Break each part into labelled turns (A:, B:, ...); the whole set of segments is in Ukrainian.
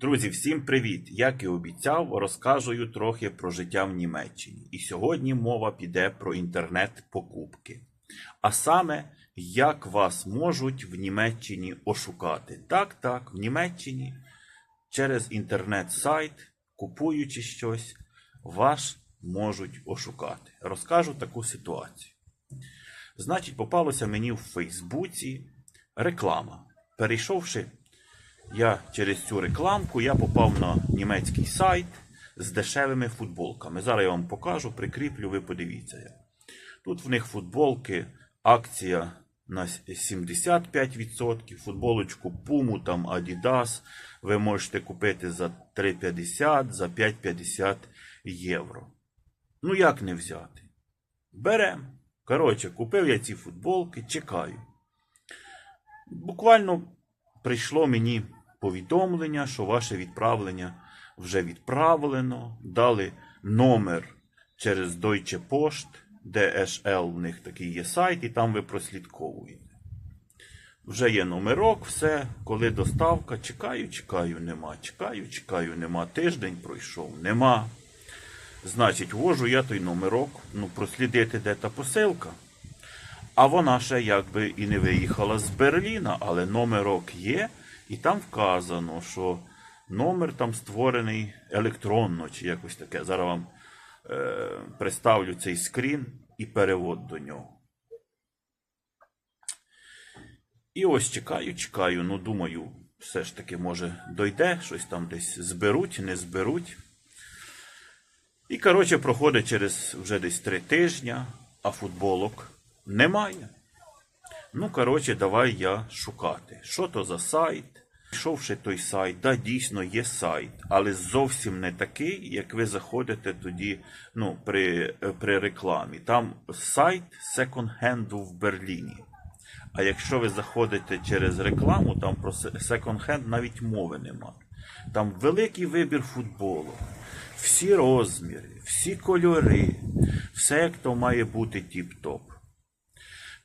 A: Друзі, всім привіт! Як і обіцяв, розкажу трохи про життя в Німеччині. І сьогодні мова піде про інтернет-покупки. А саме, як вас можуть в Німеччині ошукати. Так, так, в Німеччині через інтернет-сайт, купуючи щось, вас можуть ошукати. Розкажу таку ситуацію. Значить, попалося мені в Фейсбуці реклама. Перейшовши я через цю рекламку я попав на німецький сайт з дешевими футболками. Зараз я вам покажу, прикріплю, ви подивіться. Тут в них футболки, акція на 75%, футболочку Puma, там Adidas ви можете купити за 3,50, за 5,50 євро. Ну як не взяти? Берем. Коротше, купив я ці футболки, чекаю. Буквально прийшло мені повідомлення, що ваше відправлення вже відправлено. Дали номер через Deutsche Post, DHL, в них такий є сайт, і там ви прослідковуєте. Вже є номерок, все, коли доставка, чекаю, чекаю, нема, чекаю, чекаю, нема. Тиждень пройшов, нема. Значить, ввожу я той номерок, ну, прослідити, де та посилка. А вона ще якби і не виїхала з Берліна, але номерок є, і там вказано, що номер там створений електронно чи якось таке. Зараз вам е, представлю цей скрін і перевод до нього. І ось чекаю, чекаю. Ну, думаю, все ж таки, може, дойде, щось там десь зберуть, не зберуть. І, коротше, проходить через вже десь три тижні, а футболок немає. Ну, коротше, давай я шукати. Що то за сайт? Пішовши той сайт, да, дійсно є сайт, але зовсім не такий, як ви заходите тоді ну, при, при рекламі. Там сайт секонд-хенду в Берліні. А якщо ви заходите через рекламу, там про секонд-хенд навіть мови немає. Там великий вибір футболу, всі розміри, всі кольори, все як то має бути тіп-топ.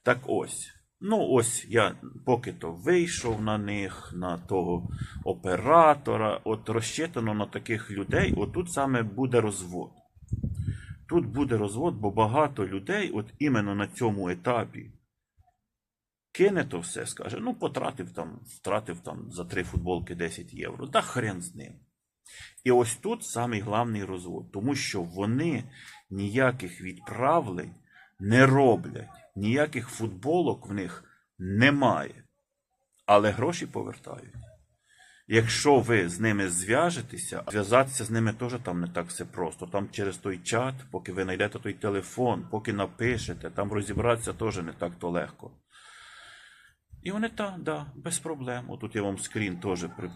A: Так ось. Ну, ось я поки то вийшов на них, на того оператора, от розчитано на таких людей, отут саме буде розвод. Тут буде розвод, бо багато людей, от іменно на цьому етапі, кине то все, скаже, ну, потратив там, втратив там за три футболки 10 євро. Да хрен з ним. І ось тут самий главний розвод, тому що вони ніяких відправлень не роблять, ніяких футболок в них немає, але гроші повертають. Якщо ви з ними зв'яжетеся, зв'язатися з ними теж там не так все просто. Там через той чат, поки ви знайдете той телефон, поки напишете, там розібратися теж не так то легко. І вони так, да, без проблем. Отут я вам скрін теж при...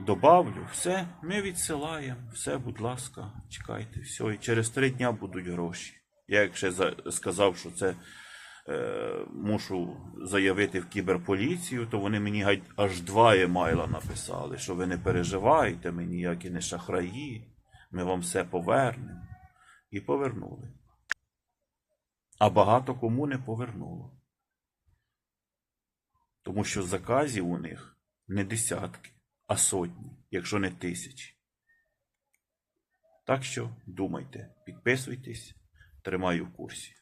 A: добавлю. Все, ми відсилаємо, все, будь ласка, чекайте, все, і через три дня будуть гроші. Я ще сказав, що це е, мушу заявити в кіберполіцію, то вони мені аж два емайла написали, що ви не переживайте, ми ніякі не шахраї, ми вам все повернемо. І повернули. А багато кому не повернуло. Тому що заказів у них не десятки, а сотні, якщо не тисячі. Так що думайте, підписуйтесь, тримаю в курсі.